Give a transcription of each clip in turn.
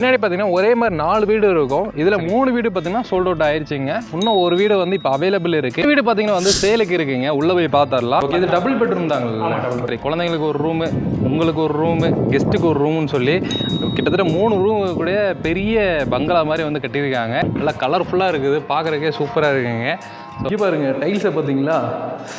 பின்னாடி பார்த்தீங்கன்னா ஒரே மாதிரி நாலு வீடு இருக்கும். இதில் மூணு வீடு பார்த்தீங்கன்னா சோல்ட் அவுட் ஆயிருச்சுங்க. இன்னும் ஒரு வீடு வந்து இப்போ அவைலபிள் இருக்கு. வீடு பார்த்தீங்கன்னா வந்து சேலுக்கு இருக்குங்க. உள்ள போய் பார்த்தரலாம் இது டபுள் பெட்ரூம் தாங்க. குழந்தைங்களுக்கு ஒரு ரூமு உங்களுக்கு ஒரு ரூமு கெஸ்ட்டுக்கு ஒரு ரூம்னு சொல்லி கிட்டத்தட்ட மூணு ரூம் கூட பெரிய பங்களா மாதிரி வந்து கட்டியிருக்காங்க. நல்லா கலர்ஃபுல்லாக இருக்குது. பார்க்குறதுக்கே சூப்பராக இருக்குங்க. இங்கே பாருங்க டைல்ஸை பார்த்தீங்களா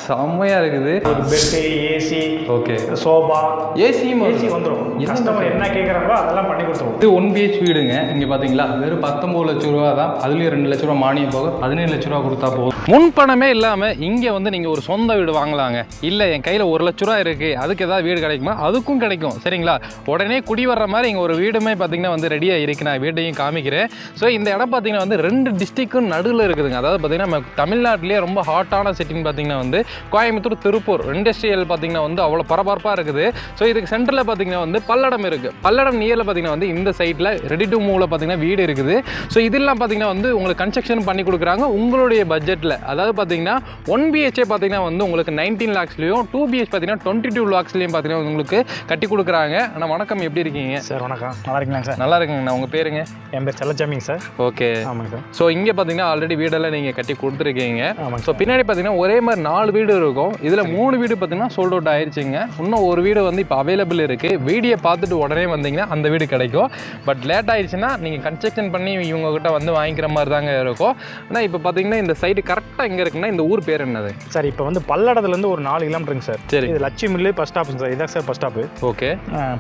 செம்மையாக இருக்குது. ஒரு பெட்டு ஏசி ஓகே சோபா ஏசியும் ஏசி வந்துடும் கஸ்டமர் என்ன கேட்குறாங்களோ அதெல்லாம் பண்ணி கொடுத்துருவோம். இது ஒன் பிஹெச் வீடுங்க. இங்கே பார்த்தீங்களா வெறும் பத்தொம்பது லட்ச ரூபா தான். அதுலேயும் ரெண்டு லட்ச ரூபா மானியம் போக பதினேழு லட்ச ரூபா கொடுத்தா போதும். முன்பணமே இல்லாமல் இங்கே வந்து நீங்கள் ஒரு சொந்த வீடு வாங்கலாங்க. இல்லை என் கையில் ஒரு லட்ச ரூபா இருக்குது அதுக்கு ஏதாவது வீடு கிடைக்குமா? அதுக்கும் கிடைக்கும். சரிங்களா? உடனே குடி வர்ற மாதிரி இங்கே ஒரு வீடுமே பார்த்தீங்கன்னா வந்து ரெடியாக இருக்கு நான் வீட்டையும் காமிக்கிறேன். ஸோ இந்த இடம் பார்த்தீங்கன்னா வந்து ரெண்டு டிஸ்ட்ரிக்கும் நடுவில் இருக்குதுங்க. அதாவது பார்த்தீங்கன்னா நம்ம தமிழ்நாட்டிலேயே ரொம்ப ஹாட்டான சிட்டின்னு பார்த்தீங்கன்னா வந்து கோயம்புத்தூர் திருப்பூர் இண்டஸ்ட்ரியல் பார்த்தீங்கன்னா வந்து அவ்வளோ பரபரப்பாக இருக்குது. ஸோ இதுக்கு சென்டரில் பார்த்தீங்கன்னா வந்து பல்லடம் இருக்குது பல்லடம் நியரில் பார்த்தீங்கன்னா வந்து இந்த சைட்டில் ரெடி டு மூவில் பார்த்தீங்கன்னா வீடு இருக்குது. ஸோ இதெல்லாம் பார்த்தீங்கன்னா வந்து உங்களுக்கு கன்ஸ்ட்ரக்ஷன் பண்ணி கொடுக்குறாங்க. உங்களுடைய பட்ஜெட்டில் அதாவது பார்த்தீங்கன்னா ஒன் பிஹெச்ஏ பார்த்தீங்கன்னா வந்து உங்களுக்கு நைன்டீன் லேக்ஸ்லையும் டூ பிஹெச் பார்த்தீங்கன்னா டுவெண்ட்டி டூ லேக்ஸ்லையும் பார்த்தீங்கன்னா உங்களுக்கு கட்டி கொடுக்குறாங்க. ஆனால் வணக்கம். எப்படி இருக்கீங்க? சார் வணக்கம். நல்லா இருக்கீங்களா சார் நல்லா இருக்குங்கண்ணா உங்கள் பேருங்க? என் பேர் செல்லச்சாமிங்க சார் ஓகே ஆமாங்க சார் ஸோ இங்கே பார்த்தீங்கன்னா ஆல்ரெடி வீடெல்லாம் நீங்கள் கட்டி கொடுத்துருக்கீங்க. ஆமாங்க ஸோ பின்னாடி பார்த்தீங்கன்னா ஒரே மாதிரி நாலு வீடு இருக்கும். இதில் மூணு வீடு பார்த்தீங்கன்னா சோல்ட் அவுட் ஆயிருச்சுங்க. இன்னும் ஒரு வீடு வந்து இப்போ அவைலபிள் இருக்குது வீடியோ பார்த்துட்டு உடனே வந்தீங்கன்னா அந்த வீடு கிடைக்கும். பட் லேட் ஆயிடுச்சுன்னா நீங்கள் கன்ஸ்ட்ரக்ஷன் பண்ணி இவங்க கிட்ட வந்து வாங்கிக்கிற மாதிரி தாங்க இருக்கும். ஆனால் இப்போ பார்த்தீங்கன்னா இந்த சைடு கரெக்டாக எங்கே இருக்குன்னா இந்த ஊர் பேர் என்னது? சார் இப்போ வந்து பல்லடத்துலேருந்து ஒரு நாலு கிலோமீட்டருங்க சார். சரி. இது லட்சுமில்லு பஸ் ஸ்டாப்புங்க சார். இதான் sir bus stop okay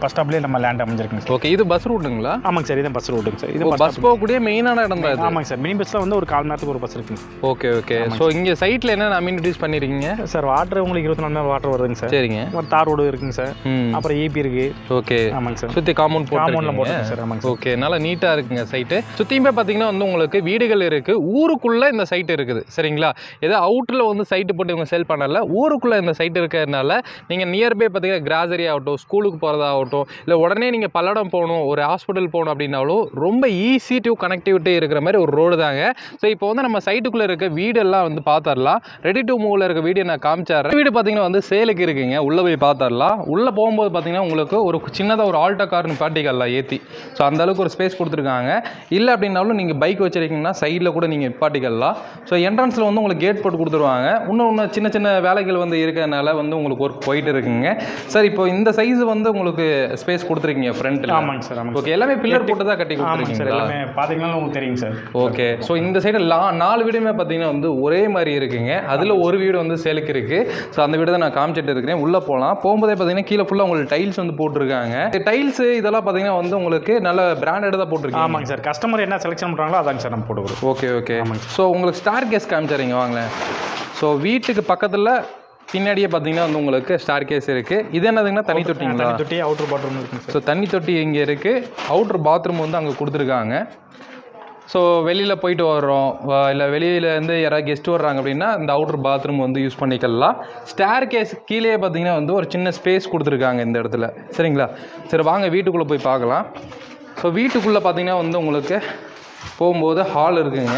bus ஸ்டாப்லேயே நம்ம லேண்ட் அமைஞ்சிருக்குங்க சார். ஓகே இது பஸ் ரூட்டுங்களா ஆமாங்க சார் இதான் பஸ் ரூட்டுங்க சார். இது பஸ் போகக்கூடிய மெயினான இடம் தான் இது. ஆமாங்க சார். மினி பஸ்ஸில் வந்து ஒரு கால் நேரத்துக்கு ஒரு பஸ் இருக்குங்க ஓகே ஓகே ஸோ இங்கே சைட்டில் என்னென்ன அம்யூனிட்டிஸ் பண்ணியிருக்கீங்க சார் வாட்டர் உங்களுக்கு இருபத்தி நாலு நேரம் வாட்டர் வருதுங்க சார் சரிங்க. அப்புறம் தார் ரோடு இருக்குங்க சார் அப்புறம் ஏபி இருக்கு. ஓகே ஆமாங்க சார் சுற்றி காம்பவுண்ட் காம்பவுண்டில் போட்டு போட்டுருங்க சார் ஆமாங்க ஓகே நல்லா நீட்டாக இருக்குங்க சைட்டு சுற்றியுமே பார்த்தீங்கன்னா வந்து உங்களுக்கு வீடுகள் இருக்குது ஊருக்குள்ளே இந்த சைட் இருக்குது. சரிங்களா? ஏதோ அவுட்டில் வந்து சைட்டு போட்டு இவங்க செல் பண்ணல. ஊருக்குள்ளே இந்த சைட் இருக்கிறதுனால நீங்கள் நியர்பை பார்த்தீங்கன்னா கிராசரி ஆகட்டும் ஸ்கூலுக்கு போகிறதாகட்டும் இல்லை உடனே நீங்கள் பல்லடம் போகணும் ஒரு ஹாஸ்பிட்டல் போகணும் அப்படின்னாலும் ரொம்ப ஈஸி டு கனெக்டிவிட்டி இருக்கிற மாதிரி ஒரு ரோடு தாங்க. ஸோ இப்போ வந்து நம்ம சைட்டுக்குள்ளே இருக்க வீடெல்லாம் வந்து பார்த்துடலாம் ரெடி டு மூவில் இருக்க வீடியோ நான் காமிச்சாரேன் வீடு பார்த்தீங்கன்னா வந்து சேலுக்கு இருக்குங்க. உள்ளே போய் பார்த்துடலாம் உள்ளே போகும்போது பார்த்தீங்கன்னா உங்களுக்கு ஒரு சின்னதாக ஒரு ஆல்டோ கார்னு பாட்டிக்கலாம் ஏற்றி ஸோ அந்த அளவுக்கு ஒரு ஸ்பேஸ் கொடுத்துருக்காங்க. இல்லை அப்படின்னாலும் நீங்கள் பைக் வச்சிருக்கீங்கன்னா சைடில் கூட நீங்கள் பாட்டிக்கலாம் ஸோ என்ட்ரன்ஸில் வந்து உங்களுக்கு கேட் போட்டு கொடுத்துருவாங்க. இன்னும் இன்னும் சின்ன சின்ன வேலைகள் வந்து இருக்கிறதுனால வந்து உங்களுக்கு ஒர்க் போயிட்டு இருக்குங்க. சார் இப்போ இந்த சைஸ் வந்து உங்களுக்கு ஸ்பேஸ் கொடுத்துருக்கீங்க ஃப்ரண்ட்டில் ஆமாங்க சார் ஓகே எல்லாமே பில்லர் போட்டு தான் கட்டி ஆமாங்க சார் எல்லாமே பார்த்தீங்கன்னா உங்களுக்கு தெரியுங்க சார் ஓகே ஸோ இந்த சைடு லா நாலு வீடுமே பார்த்தீங்கன்னா வந்து ஒரே மாதிரி இருக்குங்க. அதில் ஒரு வீடு வந்து சேலுக்கு இருக்குது ஸோ அந்த வீடு தான் நான் காமிச்சிட்டு இருக்கிறேன். உள்ளே போகலாம் போகும்போதே பார்த்தீங்கன்னா கீழே ஃபுல்லாக உங்களுக்கு டைல்ஸ் வந்து போட்டிருக்காங்க. டைல்ஸ் இதெல்லாம் பார்த்தீங்கன்னா வந்து உங்களுக்கு நல்ல பிராண்டட் தான் போட்டிருக்காங்க. ஆமாங்க சார். கஸ்டமர் என்ன செலெக்ஷன் பண்ணுறாங்களோ அதாங்க சார் நம்ம போட்டுக்கிறோம் ஓகே ஓகே ஸோ உங்களுக்கு ஸ்டார் கேஸ் காமிச்சாரிங்க வாங்களேன். ஸோ வீட்டுக்கு பக்கத்தில் பின்னாடியே பார்த்தீங்கன்னா வந்து உங்களுக்கு ஸ்டார் கேஸ் இருக்குது இது என்னதுங்கன்னா தனி தொட்டிங்களா? தொட்டி அவுட்டர் பாத்ரூம் இருக்குங்க சார். ஸோ தண்ணி தொட்டி இங்கே இருக்குது அவுட்ரு பாத்ரூம் வந்து அங்கே கொடுத்துருக்காங்க. ஸோ வெளியில் போயிட்டு வர்றோம். இல்லை வெளியிலேருந்து யாராவது கெஸ்ட் வர்றாங்க அப்படின்னா இந்த அவுட்ரு பாத்ரூம் வந்து யூஸ் பண்ணிக்கலாம். ஸ்டேர் கேஸ் கீழே பார்த்தீங்கன்னா வந்து ஒரு சின்ன ஸ்பேஸ் கொடுத்துருக்காங்க இந்த இடத்துல. சரிங்களா? சரி வாங்க வீட்டுக்குள்ளே போய் பார்க்கலாம். ஸோ வீட்டுக்குள்ளே பார்த்தீங்கன்னா வந்து உங்களுக்கு போகும்போது ஹால் இருக்குங்க.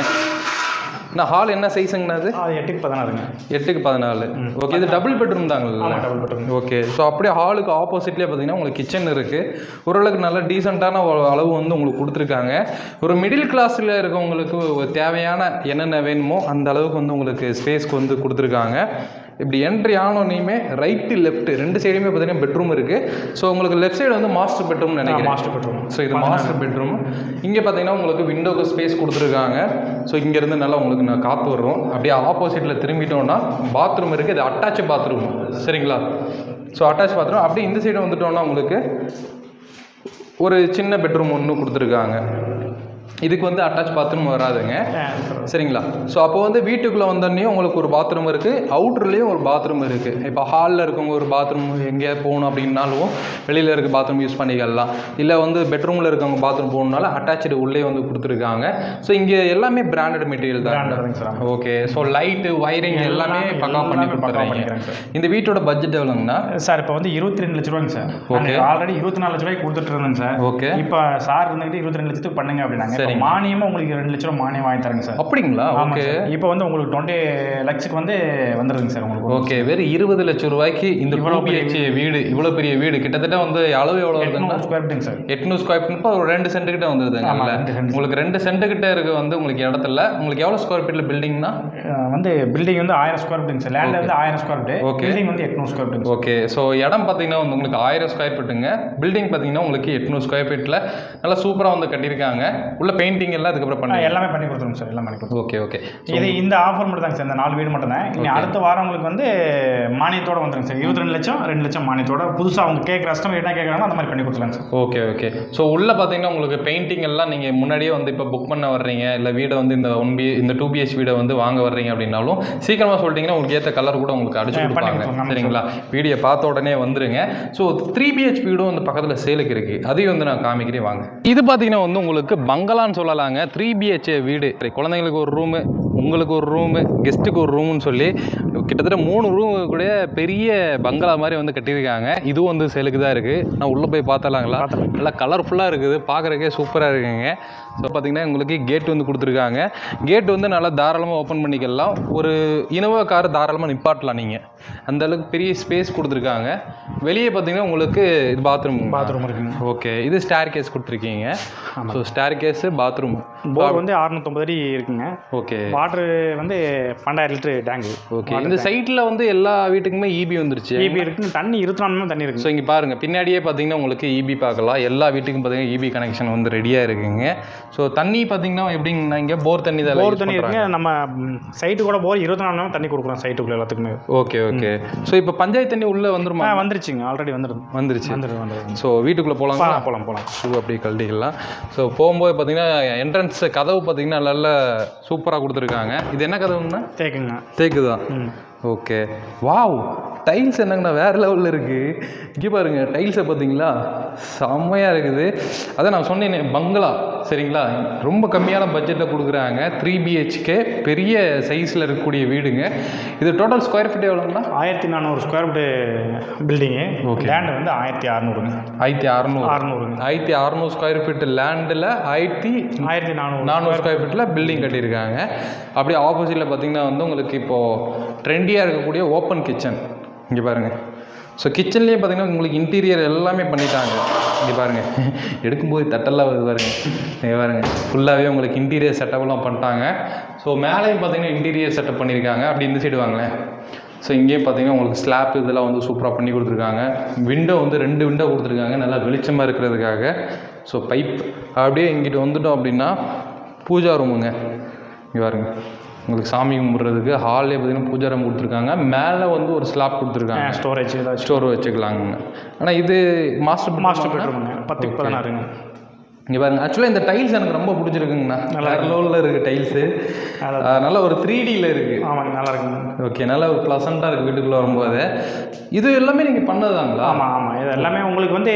நான் ஹால் என்ன சைஸுங்கண்ணா அது? எட்டுக்கு பதினாறுங்க. எட்டுக்கு பதினாலு. ஓகே இது டபுள் பெட்ரூம் தாங்கல்ல டபுள் பெட்ரூம் ஓகே ஸோ அப்படியே ஹாலுக்கு ஆப்போசிட்லேயே பார்த்தீங்கன்னா உங்களுக்கு கிச்சன் இருக்குது ஓரளவுக்கு நல்ல டீசெண்டான அளவு வந்து உங்களுக்கு கொடுத்துருக்காங்க. ஒரு மிடில் கிளாஸில் இருக்கவங்களுக்கு தேவையான என்னென்ன வேணுமோ அந்த அளவுக்கு வந்து உங்களுக்கு ஸ்பேஸ்க்கு வந்து கொடுத்துருக்காங்க. இப்படி என்ட்ரி ஆனோடனையுமே ரைட்டு லெஃப்ட் ரெண்டு சைடுமே பார்த்தீங்கன்னா பெட்ரூம் இருக்குது ஸோ உங்களுக்கு லெஃப்ட் சைடு வந்து மாஸ்டர் பெட்ரூம் நினைக்கிறேன். மாஸ்டர் பெட்ரூம் ஸோ இது மாஸ்டர் பெட்ரூம் இங்கே பார்த்தீங்கன்னா உங்களுக்கு விண்டோக்கு ஸ்பேஸ் கொடுத்துருக்காங்க. ஸோ இங்கேருந்து நல்லா உங்களுக்கு நான் காற்று வரும் அப்படியே ஆப்போசிட்டில் திரும்பிட்டோம்னா பாத்ரூம் இருக்குது இது அட்டாச் பாத்ரூம் சரிங்களா? ஸோ அட்டாச் பாத்ரூம் அப்படியே இந்த சைடு வந்துட்டோம்னா உங்களுக்கு ஒரு சின்ன பெட்ரூம் ஒன்று கொடுத்துருக்காங்க. இதுக்கு வந்து அட்டாச் பாத்ரூம் வராதுங்க. சரிங்களா? ஸோ அப்போ வந்து வீட்டுக்குள்ளே வந்தோடனே உங்களுக்கு ஒரு பாத்ரூம் இருக்குது அவுட்டர்லேயும் ஒரு பாத்ரூம் இருக்குது இப்போ ஹாலில் இருக்கவங்க ஒரு பாத்ரூம் எங்கேயா போகணும் அப்படின்னாலும் வெளியில் இருக்க பாத்ரூம் யூஸ் பண்ணிக்கலாம். இல்லை வந்து பெட்ரூமில் இருக்கவங்க பாத்ரூம் போகணுனாலும் அட்டாச்சு உள்ளே வந்து கொடுத்துருக்காங்க. ஸோ இங்கே எல்லாமே பிராண்டட் மெட்டீரியல் தான். ஓகே ஸோ லைட்டு ஒயரிங் எல்லாமே பக்கா பண்ணி சார். இந்த வீட்டோட பட்ஜெட் எவ்வளோங்கண்ணா? சார் இப்போ வந்து இருபத்தி ரெண்டு லட்ச ரூபாங்க சார். Okay. ஆல்ரெடி இருபத்தி நாலு லட்ச ரூபாய்க்கு கொடுத்துட்டு இருந்தேன் சார். ஓகே இப்போ சார் இருந்துக்கிட்டு இருபத்தி ரெண்டு லட்சத்துக்கு பண்ணுங்க அப்படின்னாங்க. சரிங்க. மானியமாக உங்களுக்கு ரெண்டு லட்ச ரூபா மானியம் வாங்கி தரேங்க சார். அப்படிங்களா? ஓகே. இப்போ வந்து உங்களுக்கு டுவெண்ட்டி லேக்ஸுக்கு வந்து வந்துடுதுங்க சார் உங்களுக்கு ஓகே வெறும் இருபது லட்சம் ரூபாய்க்கு இந்த இவ்வளோ பெரிய வீடு. இவ்வளோ பெரிய வீடு கிட்டத்தட்ட வந்து அளவு எவ்வளோ எட்நூறு ஸ்கொயர் ஃபீட்டுங்க சார். எட்நூறு ஸ்கொயர் ஃபீட் ஒரு ரெண்டு சென்ட் கிட்ட வந்துருதுங்க. உங்களுக்கு ரெண்டு சென்ட் கிட்ட இருக்கு வந்து உங்களுக்கு இடத்துல. உங்களுக்கு எவ்வளோ ஸ்கொயர் ஃபீட்ல பில்டிங்னா வந்து பில்டிங் வந்து ஆயிரம் ஸ்கொயர் ஃபீட்டுங்க சார். லேண்ட் வந்து ஆயிரம் ஸ்கொயர் ஃபீட் Okay. பில்டிங் வந்து எட்நூறு ஸ்கொயர் ஃபீட்டுங்க ஓகே. ஸோ இடம் பார்த்தீங்கன்னா வந்து உங்களுக்கு ஆயிரம் ஸ்கொயர் ஃபீட்டுங்க பில்டிங் பார்த்தீங்கன்னா உங்களுக்கு எட்நூறு ஸ்கொயர் ஃபீட்டில் நல்லா சூப்பராக வந்து கட்டியிருக்காங்க. உள்ள பெயிண்டிங் எல்லாம் அதுக்கப்புறம் பண்ணி எல்லாமே பண்ணி கொடுத்துருங்க சார் எல்லாம் பண்ணி கொடுத்துருவோம். ஓகே ஓகே இது இந்த ஆஃபர் மட்டும் தாங்க சார் இந்த நாலு வீடு மட்டும் தான். இனி அடுத்த வாரம் உங்களுக்கு வந்து மானியத்தோட வந்துருங்க சார். இருபத்தி ரெண்டு லட்சம் ரெண்டு லட்சம் மானியத்தோட. புதுசாக அவங்க கேட்குற கஸ்டமர் என்ன கேட்குறாங்களோ அந்த மாதிரி பண்ணி கொடுத்துருங்க சார். ஓகே ஓகே ஸோ உள்ள பார்த்தீங்கன்னா உங்களுக்கு பெயிண்டிங் எல்லாம் நீங்கள் முன்னாடியே வந்து இப்போ புக் பண்ண வர்றீங்க. இல்லை வீடை வந்து இந்த ஒன் பி இந்த டூ பிஹெச் வீடை வந்து வாங்க வர்றீங்க அப்படின்னாலும் சீக்கிரமாக சொல்லிட்டீங்கன்னா உங்களுக்கு ஏற்ற கலர் கூட உங்களுக்கு அடிச்சு கொடுப்பாங்க. சரிங்களா? வீடியோ பார்த்த உடனே வந்துருங்க. ஸோ த்ரீ பிஹெச் வீடும் வந்து பக்கத்தில் சேலுக்கு இருக்குது அதையும் வந்து நான் காமிக்கிறேன் வாங்க. இது பார்த்தீங்கன்னா வந்து உங்களுக்கு பங்களான்னு சொல்லலாங்க. த்ரீ பிஹெச்ஏ வீடு. குழந்தைங்களுக்கு ஒரு ரூமு உங்களுக்கு ஒரு ரூமு கெஸ்ட்டுக்கு ஒரு ரூம்னு சொல்லி கிட்டத்தட்ட மூணு ரூம் கூட பெரிய பங்களா மாதிரி வந்து கட்டியிருக்காங்க. இதுவும் வந்து சேலுக்கு தான் இருக்குது நான் உள்ளே போய் பார்த்தலாங்களா நல்லா கலர்ஃபுல்லாக இருக்குது. பார்க்குறக்கே சூப்பராக இருக்குங்க. ஸோ பார்த்தீங்கன்னா உங்களுக்கு கேட் வந்து கொடுத்துருக்காங்க. கேட் வந்து நல்லா தாராளமாக ஓப்பன் பண்ணிக்கலாம். ஒரு இனோவா கார் தாராளமாக நிப்பாட்டலாம் நீங்கள் அந்த அளவுக்கு பெரிய ஸ்பேஸ் கொடுத்துருக்காங்க. வெளியே பார்த்தீங்கன்னா உங்களுக்கு இது பாத்ரூம் பாத்ரூம் இருக்குங்க. ஓகே இது ஸ்டேர் கேஸ் கொடுத்துருக்கீங்க. ஸோ ஸ்டேர் கேஸு பாத்ரூம் போர் வந்து அறுநூத்தொம்பது அடி இருக்குங்க. ஓகே வாட்டர் வந்து பன்னெண்டாயிரம் லிட்டர் டேங்கு ஓகே இந்த சைட்டில் வந்து எல்லா வீட்டுக்குமே இபி வந்துருச்சு. இபி இருக்குங்க தண்ணி இருபத்தி தண்ணி இருக்குங்க ஸோ இங்கே பாருங்கள் பின்னாடியே பார்த்தீங்கன்னா உங்களுக்கு இபி பார்க்கலாம். எல்லா வீட்டுக்கும் பார்த்தீங்கன்னா இபி கனெக்ஷன் வந்து ரெடியாக இருக்குங்க. ஸோ தண்ணி பார்த்தீங்கன்னா எப்படிங்கண்ணா இங்கே? போர் தண்ணி தான் போர் தண்ணி இருக்குங்க. நம்ம சைட்டு கூட போர் இருபத்தி நாலு மணி தண்ணி கொடுக்குறோம் சைட்டுக்குள்ள எல்லாத்துக்குமே. ஓகே ஓகே ஸோ இப்போ பஞ்சாயத்து தண்ணி உள்ளே வந்துருமா? வந்துருச்சுங்க. ஆல்ரெடி வந்துடுது வந்துருச்சு. வந்துடுது வந்துடுது ஸோ வீட்டுக்குள்ளே போகலாம் போகலாம் போகலாம் ஷூ அப்படியே கழட்டிக்கலாம் ஸோ போகும்போது பார்த்தீங்கன்னா என்ட்ரன்ஸ் கதவு பார்த்தீங்கன்னா நல்ல சூப்பராக கொடுத்துருக்காங்க. இது என்ன கதவுங்கண்ணா தேக்குங்க தேக்கு தான் ம். ஓகே வாவ் டைல்ஸ் என்னங்கண்ணா வேறு லெவலில் இருக்குது இங்கே பாருங்க டைல்ஸை பார்த்தீங்களா? செம்மையாக இருக்குது. அதான் நான் சொன்னேனே பங்களா சரிங்களா? ரொம்ப கம்மியான பட்ஜெட்டில் கொடுக்குறாங்க. த்ரீ பிஹெச்கே பெரிய சைஸில் இருக்கக்கூடிய வீடுங்க. இது டோட்டல் ஸ்கொயர் ஃபீட் எவ்வளோங்களா ஆயிரத்தி நானூறு square feet building Okay. Land வந்து ஆயிரத்தி அறநூறுங்க. ஆயிரத்தி அறநூறு. அறநூறுங்க. ஆயிரத்தி அறநூறு ஸ்கொயர் ஃபீட் லேண்டில் ஆயிரத்தி ஆயிரத்தி நானூறு நானூறு ஸ்கொயர் ஃபீட்டில் பில்டிங் கட்டியிருக்காங்க. அப்படியே ஆப்போசிட்டில் பார்த்தீங்கன்னா வந்து உங்களுக்கு இப்போது ட்ரெண்டியாக இருக்கக்கூடிய ஓப்பன் கிச்சன் இங்கே பாருங்கள் ஸோ கிச்சன்லேயே பார்த்தீங்கன்னா உங்களுக்கு இன்டீரியர் எல்லாமே பண்ணிட்டாங்க. இங்கே பாருங்கள் எடுக்கும்போது தட்டெல்லாம் வருது பாருங்க. இங்கே பாருங்கள் ஃபுல்லாகவே உங்களுக்கு இன்டீரியர் செட்டப்லாம் பண்ணிட்டாங்க. ஸோ மேலேயும் பார்த்தீங்கன்னா இன்டீரியர் செட்டப் பண்ணியிருக்காங்க அப்படி இந்த சைடு வாங்களேன். ஸோ இங்கேயும் பார்த்தீங்கன்னா உங்களுக்கு ஸ்லாப் இதெல்லாம் வந்து சூப்பராக பண்ணி கொடுத்துருக்காங்க. விண்டோ வந்து ரெண்டு விண்டோ கொடுத்துருக்காங்க. நல்லா வெளிச்சமாக இருக்கிறதுக்காக. ஸோ பைப் அப்படியே இங்கிட்டு வந்துட்டோம் அப்படின்னா பூஜா ரூமுங்க இங்கே பாருங்க. உங்களுக்கு சாமி கும்பிட்றதுக்கு ஹால்லே பார்த்தீங்கன்னா பூஜா ரூம் கொடுத்துருக்காங்க. மேலே வந்து ஒரு ஸ்லாப் கொடுத்துருக்காங்க. ஸ்டோரேஜ் ஏதாச்சும். ஸ்டோர் வச்சுக்கலாங்க. ஆனால் இது மாஸ்டர் மாஸ்டர் பெட்ரூமுங்க பத்துக்கு பதினாறுங்க. இங்கே பாருங்க. ஆக்சுவலாக இந்த டைல்ஸ் எனக்கு ரொம்ப பிடிச்சிருக்குங்கண்ணா. நல்லா வேறு லெவலில் இருக்குது டைல்ஸு நல்லா நல்ல ஒரு த்ரீ டியில் இருக்குது ஆமாங்க நல்லா இருக்குங்க. ஓகே நல்ல ஒரு ப்ளசண்ட்டாக இருக்குது வீட்டுக்குள்ளே வரும்போது. இது எல்லாமே நீங்கள் பண்ணதாங்களா ஆமாம் ஆமாம் இது எல்லாமே உங்களுக்கு வந்து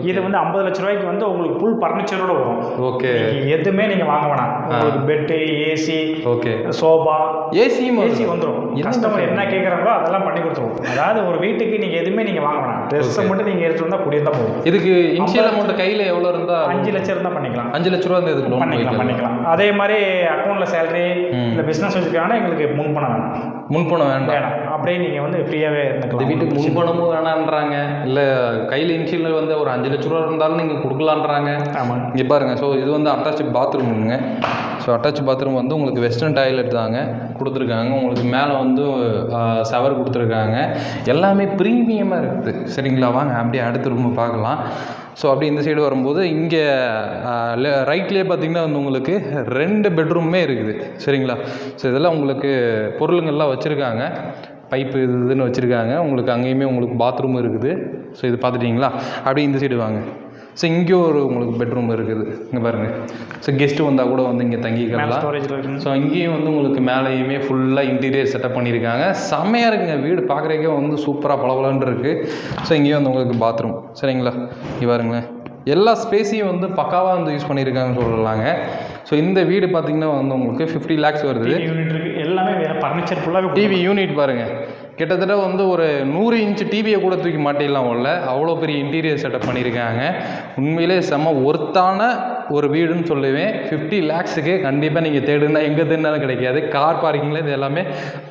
இது வந்து ஐம்பது லட்ச ரூபாய்க்கு வந்து உங்களுக்கு ஃபுல் ஃபர்னிச்சரோட வரும். ஓகே எதுவுமே நீங்கள் வாங்க வேணாம். உங்களுக்கு பெட்டு ஏசி ஓகே சோபா ஏசியும் ஏசி வந்துடும் என்ன கஸ்டமர் என்ன கேட்குறாங்களோ அதெல்லாம் பண்ணி கொடுத்துருவோம். அதாவது ஒரு வீட்டுக்கு நீங்கள் எதுவுமே நீங்கள் வாங்க வேணாம். ட்ரெஸ்ஸை மட்டும் நீங்கள் எடுத்து வந்தால் குடியிருந்தா போதும். இதுக்கு இனிஷியல் அமௌண்ட் கையில் எவ்வளோ இருந்தால் அஞ்சு லட்சம் இருந்தால் பண்ணிக்கலாம். அஞ்சு லட்ச ரூபா இருந்து இதுக்கு பண்ணிக்கலாம் பண்ணிக்கலாம். அதே மாதிரி அக்கௌண்ட்டில் சேலரி இல்லை பிஸ்னஸ் வச்சுருக்காங்கன்னா எங்களுக்கு முன் பணம் வேணும். முன்பணம் வேண்டாம். வேணாம். அப்படியே நீங்கள் வந்து ஃப்ரீயாகவே இந்த இருந்துக்கலாம் வீட்டுக்கு முன்பணமும் வேணான்றாங்க இல்லை கையில் இனிஷியல் வந்து ஒரு அஞ்சு லட்ச ரூபா இருந்தாலும் நீங்கள் கொடுக்கலான்றாங்க. ஆமாங்க இங்கே பாருங்கள் ஸோ இது வந்து அட்டாச் பாத்ரூமுங்க ஸோ அட்டாச் பாத்ரூம் வந்து உங்களுக்கு வெஸ்டர்ன் டாய்லெட் தாங்க. கொடுத்துருக்காங்க. உங்களுக்கு மேலே வந்து ஷவர் கொடுத்துருக்காங்க. எல்லாமே ப்ரீமியமாக இருக்குது. சரிங்களா? வாங்க அப்படியே அடுத்த ரூம் பார்க்கலாம். ஸோ அப்படி இந்த சைடு வரும்போது இங்கே ரைட்லேயே பார்த்தீங்கன்னா வந்து உங்களுக்கு ரெண்டு பெட்ரூமே இருக்குது. சரிங்களா? ஸோ இதெல்லாம் உங்களுக்கு பொருளுங்கள்லாம் வச்சுருக்காங்க. பைப்பு இது இதுன்னு வச்சுருக்காங்க. உங்களுக்கு அங்கேயுமே உங்களுக்கு பாத்ரூம் இருக்குது. ஸோ இது பார்த்துட்டிங்களா? அப்படியே இந்த சைடு வாங்க. ஸோ இங்கே ஒரு உங்களுக்கு பெட்ரூம் இருக்குது. இங்கே பாருங்கள் ஸோ கெஸ்ட்டு வந்தால் கூட வந்து இங்கே தங்கிக்கலாம் ஸ்டோரேஜில் ஸோ இங்கேயும் வந்து உங்களுக்கு மேலேயுமே ஃபுல்லாக இன்டீரியர் செட்டப் பண்ணியிருக்காங்க செம்மையாக இருக்குங்க வீடு. பார்க்குறக்கே வந்து சூப்பராக பளபளன்னு இருக்குது ஸோ இங்கேயும் வந்து உங்களுக்கு பாத்ரூம் சரிங்களா? இங்கே பாருங்களேன். எல்லா ஸ்பேஸையும் வந்து பக்காவாக வந்து யூஸ் பண்ணியிருக்காங்கன்னு சொல்லலாங்க. ஸோ இந்த வீடு பார்த்தீங்கன்னா வந்து உங்களுக்கு ஃபிஃப்டி லேக்ஸ் வருது. யூனிட் இருக்குது எல்லாமே ஃபர்னிச்சர் ஃபுல்லாகவே டிவி யூனிட் பாருங்கள் கிட்டத்தட்ட வந்து ஒரு நூறு இன்ச் டிவியை கூட தூக்கி மாட்டிடலாம் உள்ள. அவ்வளோ பெரிய இன்டீரியர் செட்டப் பண்ணியிருக்காங்க. உண்மையிலே செம்ம ஒர்த்தான ஒரு வீடுன்னு சொல்லுவேன். ஃபிஃப்டி லேக்ஸுக்கு கண்டிப்பாக நீங்கள் தேடுனா எங்கே தேடினாலும் கிடைக்காது. கார் பார்க்கிங்கில் இது எல்லாமே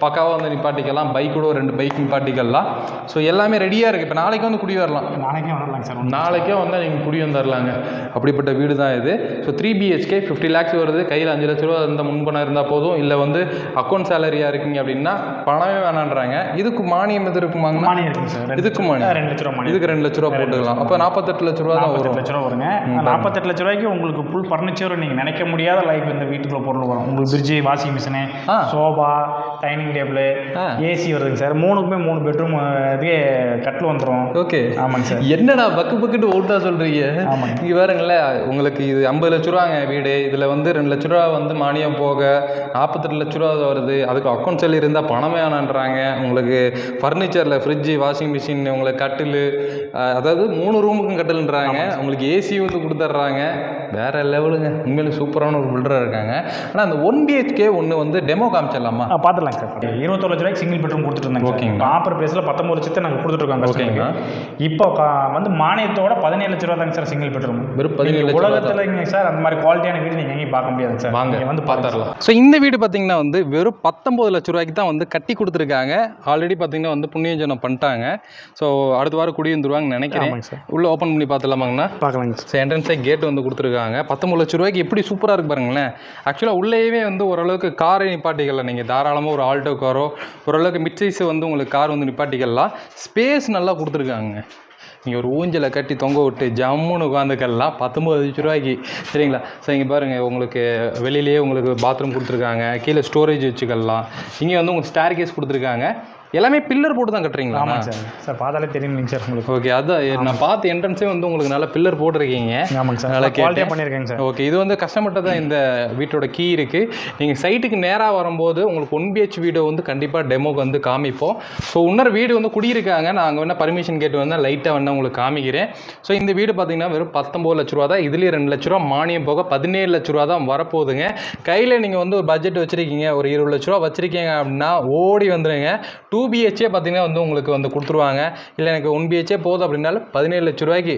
பக்காவாக வந்து நிப்பாட்டிக்கலாம். பைக் கூட ஒரு ரெண்டு பைக் நிப்பாட்டிக்கலாம். ஸோ எல்லாமே ரெடியாக இருக்குது இப்போ நாளைக்கு வந்து குடி வரலாம். நாளைக்கே வந்துடலாங்க சார். நாளைக்கே வந்தால் நீங்கள் குடி வந்துடலாங்க அப்படிப்பட்ட வீடு தான் இது. So three BHK fifty lakhs வருது. கையில் அஞ்சு லட்ச ரூபா இருந்த முன்பணம் இருந்தால் போதும். இல்லை வந்து அக்கௌண்ட் சேலரியாக இருக்கீங்க அப்படின்னா பணமே வேணான்றாங்க. இதுக்கு மானியம் எது இருக்குமாங்கண்ணா மானியம் இருக்குங்க சார். இதுக்கு மானியம். ரெண்டு லட்ச ரூபா இதுக்கு ரெண்டு லட்ச ரூபா போட்டுக்கலாம். அப்போ நாற்பத்தெட்டு லட்ச ரூபா. தான் வரும். லட்ச ரூபா வருங்க. நாற்பத்தெட்டு லட்ச ரூபாய்க்கு உங்களுக்கு ஃபுல் ஃபர்னிச்சர் நீங்கள் நினைக்க முடியாத லைஃப் இந்த வீட்டுக்குள்ள பொருள் வரும். உங்களுக்கு fridge washing machine. Sofa dining table. AC வருதுங்க சார் மூணுக்குமே மூணு பெட்ரூம் இதுவே கட்டில் வந்துடும் ஓகே. ஆமாங்க சார் என்னடா பக்கு பக்குட்டு ஓட்டா சொல்றீங்க? ஆமாங்க. இங்க பாருங்களேன் உங்களுக்கு இது ஐம்பது லட்ச ரூபாங்க வீடு. இதுல வந்து ரெண்டு லட்ச ரூபா வந்து மானியம் போக நாற்பத்தெட்டு லட்ச ரூபா வருது. அதுக்கு அக்கௌண்ட் செல் இருந்தால் பணமே வேணான்றாங்க. உங்களுக்கு ஃபர்னிச்சரில் ஃப்ரிட்ஜு வாஷிங் மிஷின் உங்களுக்கு கட்டில் அதாவது மூணு ரூமுக்கும் கட்டில்ன்றாங்க. உங்களுக்கு ஏசி வந்து கொடுத்துட்றாங்க வேற லெவலுங்க. உண்மையிலே சூப்பரான ஒரு பில்டராக இருக்காங்க. ஆனால் அந்த ஒன் பிஹெச்கே ஒன்று வந்து டெமோ காமிச்சிடலாமா? ஆ பார்த்துலாங்க சார் இருபத்தொரு லட்ச ரூபாய்க்கு சிங்கிள் பெட்ரூம் கொடுத்துட்டு இருந்தாங்க ஓகேங்க. ஆப்பர் பிரைஸில் பத்தொம்பது லட்சத்தை நாங்கள் கொடுத்துட்ருக்கோம் ஓகேங்க. இப்போ வந்து மானியத்தோட பதினேழு லட்ச ரூபா தாங்க சார் சிங்கிள் பெட்ரூம் வெறும் 17 லட்ச ரூபா தான். உலகத்தில் சார் அந்த மாதிரி குவாலிட்டியான வீடு நீங்கள் எங்கேயும் பார்க்க முடியாது சார். வாங்க வந்து பார்த்துடலாம் ஸோ இந்த வீடு பார்த்தீங்கன்னா வந்து வெறும் பத்தொம்பது லட்ச ரூபாய்க்கு தான் வந்து கட்டி கொடுத்துருக்காங்க. ஆல்ரெடி பார்த்தீங்கன்னா வந்து புண்ணியஜனம் பண்ணிட்டாங்க. ஸோ அடுத்த வாரம் குடி வந்துருவாங்கன்னு நினைக்கிறேன் உள்ளே ஓப்பன் பண்ணி பார்த்துலாமாங்கண்ணா பார்க்கலாங்க சார். என்ட்ரன்ஸே கேட் வந்து கொடுத்துருக்காங்க. பத்தொம்பது லட்ச ரூபாய்க்கு எப்படி சூப்பராக இருக்கு பாருங்களேன். ஆக்சுவலாக உள்ளேயே வந்து ஓரளவுக்கு காரை நிப்பாட்டிக்கலாம் நீங்கள் தாராளமாக ஒரு ஆல்டோ காரோ ஓரளவுக்கு மிட் வந்து உங்களுக்கு கார் வந்து நிப்பாட்டிக்கலாம் ஸ்பேஸ் நல்லா கொடுத்துருக்காங்க. நீங்கள் ஒரு ஊஞ்சலை கட்டி தொங்க விட்டு ஜம்முன்னு உட்காந்துக்கலாம் பத்தொம்பது லட்ச ரூபாய்க்கு. சரிங்களா? சரி இங்கே பாருங்கள் உங்களுக்கு வெளியிலேயே உங்களுக்கு பாத்ரூம் கொடுத்துருக்காங்க. கீழே ஸ்டோரேஜ் வச்சுக்கலாம் இங்கே வந்து உங்களுக்கு ஸ்டார் கேஸ் கொடுத்துருக்காங்க. எல்லாமே பில்லர் போட்டு தான் கட்டுறீங்களா? ஆமாங்க சார். சார் பார்த்தாலே தெரியுங்க சார் உங்களுக்கு. ஓகே அதான் நான் பார்த்த என்ட்ரன்ஸே வந்து உங்களுக்கு நல்லா பில்லர் போட்டிருக்கீங்க. ஆமாங்க சார். நல்லா குவாலிட்டியாக. பண்ணியிருக்கேங்க சார். ஓகே இது வந்து கஸ்டமர்கிட்ட தான் இந்த வீட்டோட கீ இருக்குது நீங்கள் சைட்டுக்கு நேராக வரும்போது உங்களுக்கு ஒன் பிஹெச் வீடியோ வந்து கண்டிப்பாக டெமோக்கு வந்து காமிப்போம். ஸோ இன்னொரு வீடு வந்து குடியிருக்காங்க. நான் அங்கே வேணால் பர்மிஷன் கேட்டு வந்தால் லைட்டாக வேணால் உங்களுக்கு காமிக்கிறேன். ஸோ இந்த வீடு பார்த்தீங்கன்னா வெறும் பத்தொம்பது லட்ச ரூபா தான். இதுலேயே ரெண்டு லட்ச ரூபா மானியம் போக பதினேழு லட்ச ரூபா தான் வரப்போகுதுங்க. கையில் நீங்கள் வந்து ஒரு பட்ஜெட் வச்சுருக்கீங்க. ஒரு இருபது லட்ச ரூபா வச்சுருக்கீங்க அப்படின்னா ஓடி வந்துடுங்க டூ பிஹெச்ஏ பார்த்தீங்கன்னா வந்து உங்களுக்கு வந்து கொடுத்துருவாங்க. இல்லை எனக்கு ஒன் பிஹெச்ஏ போதும் அப்படின்னாலும் பதினேழு லட்ச ரூபாய்க்கு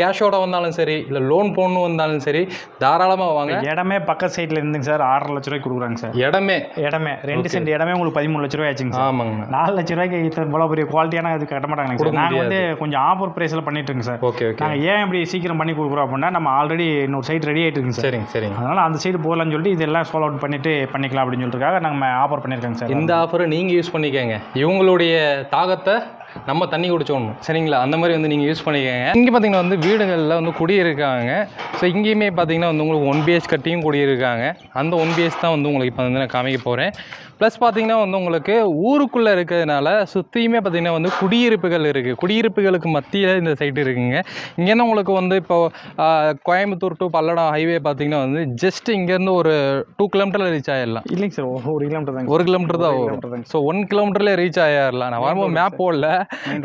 கேஷோட வந்தாலும் சரி இல்லை லோன் போடணும் வந்தாலும் சரி தாராளமாக வாங்க. இடமே பக்க சைடில் இருந்துங்க சார். ஆறரை லட்ச ரூபாய்க்கு கொடுக்குறாங்க சார். இடமே. இடமே. ரெண்டு சென்ட் இடமே உங்களுக்கு பதிமூணு லட்ச ரூபாய் ஆச்சுங்க சார். ஆமாங்க. நாலு லட்ச ரூபாய்க்கு இவ்வளோ பெரிய குவாலிட்டியான இது கட்ட மாட்டாங்க சார். நாங்கள் வந்து கொஞ்சம் ஆஃபர் ப்ரைஸில் பண்ணிட்டு இருக்கோங்க சார். ஓகே ஓகே நாங்கள் ஏன் இப்படி சீக்கிரம் பண்ணி கொடுக்குறோம் அப்படின்னா நம்ம ஆல்ரெடி இன்னொரு சைட் ரெடி ஆகிட்டு இருக்குங்க சார். சரிங்க சரிங்க. அதனால் அந்த சைடு போகலான்னு சொல்லிட்டு இதெல்லாம் சோல் அவுட் பண்ணிட்டு பண்ணிக்கலாம் அப்படின்னு சொல்லிட்டுருக்காக நம்ம ஆஃபர் பண்ணியிருக்காங்க சார். இந்த ஆஃபரை நீங்கள் யூஸ் பண்ணிக்கங்க. இவங்களுடைய தாகத்தை நம்ம தண்ணி குடிச்சோணும் சரிங்களா? அந்த மாதிரி வந்து நீங்கள் யூஸ் பண்ணிக்கங்க. இங்கே பார்த்தீங்கன்னா வந்து வீடுகளில் வந்து குடியிருக்காங்க. ஸோ இங்கேயுமே பார்த்தீங்கன்னா வந்து உங்களுக்கு ஒன் பிஹெச் கட்டியும் குடியிருக்காங்க. அந்த ஒன் பிஹெச் தான் வந்து உங்களுக்கு இப்போ வந்து நான் காமிக்க போகிறேன் ப்ளஸ் பார்த்தீங்கன்னா வந்து உங்களுக்கு ஊருக்குள்ளே இருக்கிறதுனால சுற்றியுமே பார்த்தீங்கன்னா வந்து குடியிருப்புகள் இருக்குது குடியிருப்புகளுக்கு மத்தியில் இந்த சைட்டு இருக்குங்க. இங்கேருந்து உங்களுக்கு வந்து இப்போ கோயம்புத்தூர் டு பல்லடம் ஹைவே பார்த்தீங்கன்னா வந்து ஜஸ்ட் இங்கேருந்து ஒரு டூ கிலோமீட்டரில் ரீச் ஆகிடலாம் இல்லைங்க சார் ஒரு கிலோமீட்டர் தாங்க ஒரு கிலோமீட்டர் தான். ஸோ ஒன் கிலோமீட்டர்லேயே ரீச் ஆயிடலாம் நான் வரும்போது மேப் போடல.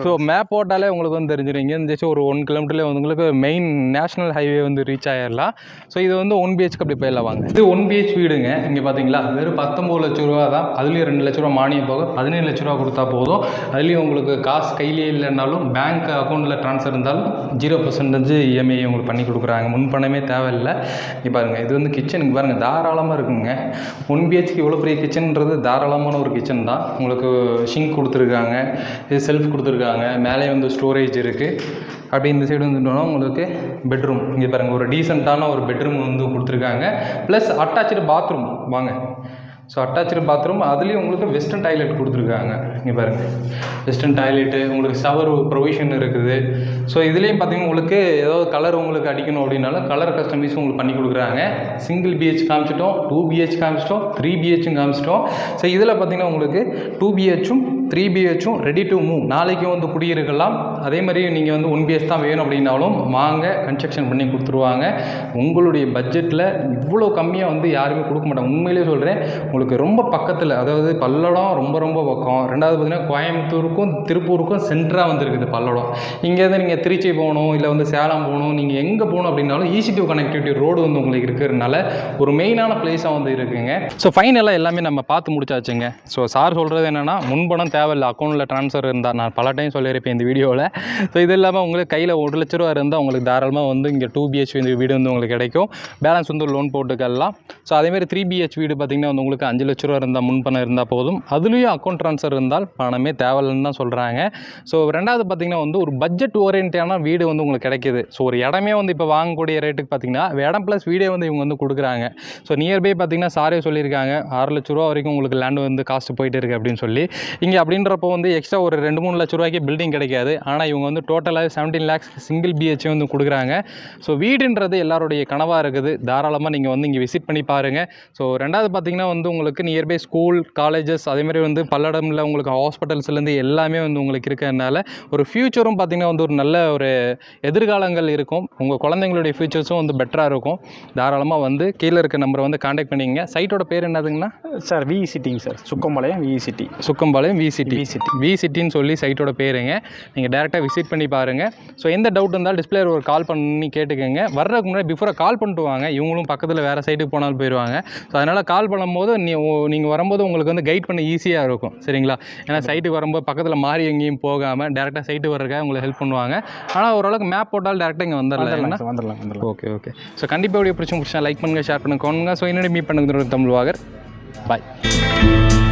ஸோ மேப் போட்டாலே உங்களுக்கு வந்து தெரிஞ்சிடும் இங்கே ஒரு ஒன் கிலோமீட்டர்லேயே வந்து உங்களுக்கு மெயின் நேஷனல் ஹைவே வந்து ரீச் ஆயிடலாம் ஸோ இது வந்து ஒன் பிஹெச்க்கு அப்படி போயிடலாம் வாங்க. இது ஒன் பிஹெச் வீடுங்க. இங்கே பார்த்தீங்களா வெறும் பத்தொம்பது லட்ச ரூபா தான். அதுலேயும் ரெண்டு லட்ச ரூபா மானியம் போக பதினேழு லட்ச ரூபா கொடுத்தா போதும். அதுலேயும் உங்களுக்கு காசு கையிலே இல்லைனாலும் பேங்க் அக்கௌண்ட்டில் ட்ரான்ஸ்ஃபர் இருந்தாலும் ஜீரோ பர்சன்டேஜ் இஎம்ஐ உங்களுக்கு பண்ணி கொடுக்குறாங்க. முன்பணமே தேவையில்லை. இங்கே பாருங்கள் இது வந்து கிச்சனுக்கு பாருங்கள் தாராளமாக இருக்குங்க. ஒன் பிஹெச்க்கு இவ்வளோ பெரிய கிச்சன்ன்றது தாராளமான ஒரு கிச்சன் தான். உங்களுக்கு ஷிங்க் கொடுத்துருக்காங்க. இது செல்ஃப் கொடுத்துருக்காங்க. மேலே வந்து ஸ்டோரேஜ் இருக்குது அப்படி இந்த சைடு வந்துட்டோம்னா உங்களுக்கு பெட்ரூம் இங்கே பாருங்கள் ஒரு டீசெண்டான ஒரு பெட்ரூம் வந்து கொடுத்துருக்காங்க. ப்ளஸ் அட்டாச்சு பாத்ரூம் வாங்க. ஸோ அட்டாச்சு பாத்ரூம் அதுலேயும் உங்களுக்கு வெஸ்டர்ன் டாய்லெட் கொடுத்துருக்காங்க. இங்கே பாருங்கள் வெஸ்டர்ன் டாய்லெட்டு உங்களுக்கு ஷவர் ப்ரொவிஷன் இருக்குது. ஸோ இதுலேயும் பார்த்தீங்கன்னா உங்களுக்கு ஏதாவது கலர் உங்களுக்கு அடிக்கணும் அப்படின்னாலும் கலர் கஸ்டமைஸும் உங்களுக்கு பண்ணி கொடுக்குறாங்க. சிங்கிள் பிஹெச் காமிச்சிட்டோம் டூ பிஹெச் காமிச்சிட்டோம் த்ரீ பிஹெச்சும் காமிச்சிட்டோம். ஸோ இதில் பார்த்தீங்கன்னா உங்களுக்கு டூ பிஹெச்சும் த்ரீ பிஹெச்சும் ரெடி டு மூவ் நாளைக்கும் வந்து குடியிருக்கலாம். அதே மாதிரி நீங்கள் வந்து ஒன் பிஹெச் தான் வேணும் அப்படின்னாலும் வாங்க கன்ஸ்ட்ரக்ஷன் பண்ணி கொடுத்துருவாங்க. உங்களுடைய பட்ஜெட்டில் இவ்வளோ கம்மியாக வந்து யாருமே கொடுக்க மாட்டாங்க. உண்மையிலேயே சொல்கிறேன் உங்களுக்கு ரொம்ப பக்கத்தில் அதாவது பல்லடம் ரொம்ப ரொம்ப பக்கம். ரெண்டாவது பார்த்தீங்கன்னா கோயம்புத்தூருக்கும் திருப்பூருக்கும் சென்டராக வந்துருக்குது பல்லடம். இங்கேருந்து நீங்கள் திருச்சி போகணும் இல்லை வந்து சேலம் போகணும் நீங்கள் எங்கே போகணும் அப்படின்னாலும் ஈஸி டு கனெக்டிவிட்டி ரோடு வந்து உங்களுக்கு இருக்கிறதுனால ஒரு மெயினான பிளேஸாக வந்து இருக்குங்க. ஸோ ஃபைனலாக எல்லாமே நம்ம பார்த்து முடிச்சாச்சுங்க. ஸோ சார் சொல்கிறது என்னென்னா முன்பணம் தேவை தேவையில்ல அக்கௌண்ட்டில் ட்ரான்ஸ்ஃபர் இருந்தால் நான் பல டைம் சொல்லியிருப்பேன் இந்த வீடியோவில் ஸோ இது இல்லாமல் உங்களுக்கு கையில் ஒரு லட்ச ரூபா இருந்தால் உங்களுக்கு தாராளமாக வந்து இங்கே டூ பிஹெச் இந்த வீடு வந்து உங்களுக்கு கிடைக்கும். பேலன்ஸ் வந்து லோன் போட்டுக்கலாம். ஸோ அதேமாதிரி த்ரீ பிஹெச் வீடு பார்த்திங்கன்னா வந்து உங்களுக்கு அஞ்சு லட்ச ரூபா இருந்தால் முன்பணம் இருந்தால் போதும். அதுலேயும் அக்கௌண்ட் ட்ரான்ஸ்ஃபர் இருந்தால் பணமே தேவையில்லைன்னு தான் சொல்கிறாங்க ஸோ ரெண்டாவது பார்த்திங்கன்னா வந்து ஒரு பட்ஜெட் ஓரியன்டான வீடு வந்து உங்களுக்கு கிடைக்கிது. ஸோ ஒரு இடமே வந்து இப்போ வாங்கக்கூடிய ரேட்டுக்கு பார்த்திங்கன்னா இடம் ப்ளஸ் வீடே வந்து இவங்க வந்து கொடுக்குறாங்க. ஸோ நியர்பை பார்த்திங்கன்னா சாரே சொல்லியிருக்காங்க. ஆறு லட்ச ரூபா வரைக்கும் உங்களுக்கு லேண்டு வந்து காஸ்ட் போயிட்டு இருக்குது அப்படின்னு சொல்லி. இங்கே அப்படின்றப்போ வந்து எக்ஸ்ட்ரா ஒரு ரெண்டு மூணு லட்ச ரூபாய்க்கு பில்டிங் கிடைக்காது. ஆனால் இவங்க வந்து டோட்டலாக செவன்டீன் லேக்ஸ் சிங்கிள் பிஹெச் வந்து கொடுக்குறாங்க. ஸோ வீடுன்றது எல்லாருடைய கனவாக இருக்குது. தாராளமாக நீங்கள் வந்து இங்கே விசிட் பண்ணி பாருங்கள் ஸோ ரெண்டாவது பார்த்தீங்கன்னா வந்து உங்களுக்கு நியர்பை ஸ்கூல் காலேஜஸ் அதேமாதிரி வந்து பல்லடமில் உங்களுக்கு ஹாஸ்பிட்டல்ஸ்லேருந்து எல்லாமே வந்து உங்களுக்கு இருக்கிறதுனால ஒரு ஃப்யூச்சரும் பார்த்தீங்கன்னா வந்து ஒரு நல்ல ஒரு எதிர்காலங்கள் இருக்கும். உங்கள் குழந்தைங்களுடைய ஃப்யூச்சர்ஸும் வந்து பெட்டராக இருக்கும். தாராளமாக வந்து கீழே இருக்க நம்பரை வந்து காண்டாக்ட் பண்ணிக்கங்க. சைட்டோட பேர் என்னதுங்கண்ணா? Sir VE சிட்டிங்க sir. Sukkampalayam VE city Sukkampalayam விசிட்டி விசிட்டி. விசிட்டின்னு சொல்லி சைட்டோட பேருங்க. நீங்கள் டேரெக்டாக விசிட் பண்ணி பாருங்கள் ஸோ எந்த டவுட் இருந்தாலும் டிஸ்பிளே ஒரு கால் பண்ணி கேட்டுக்கோங்க. வர்றதுக்கு முன்னாடி பிஃபோராக கால் பண்ணிட்டு வாங்க. இவங்களும் பக்கத்தில் வேறு சைட்டுக்கு போனாலும் போயிடுவாங்க ஸோ அதனால் கால் பண்ணும்போது நீ நீங்கள் வரும்போது உங்களுக்கு வந்து கைட் பண்ண ஈஸியாக இருக்கும். சரிங்களா? ஏன்னா சைட்டுக்கு வரும்போது பக்கத்தில் மாறி எங்கேயும் போகாமல் டேரெக்டாக சைட்டு வர்றதுக்காக உங்களுக்கு ஹெல்ப் பண்ணுவாங்க. ஆனால் ஓரளவுக்கு மேப் போட்டால் டேரெக்டாக இங்கே வந்துடலாம். வந்துடலாம் ஓகே ஓகே ஸோ கண்டிப்பாக வீடியோ பிடிச்சி பிடிச்சா லைக் பண்ணுங்கள் ஷேர் பண்ணுங்கள் ஸோ என்னோட மீட் பண்ணுங்க தமிழ் வாகர். பாய்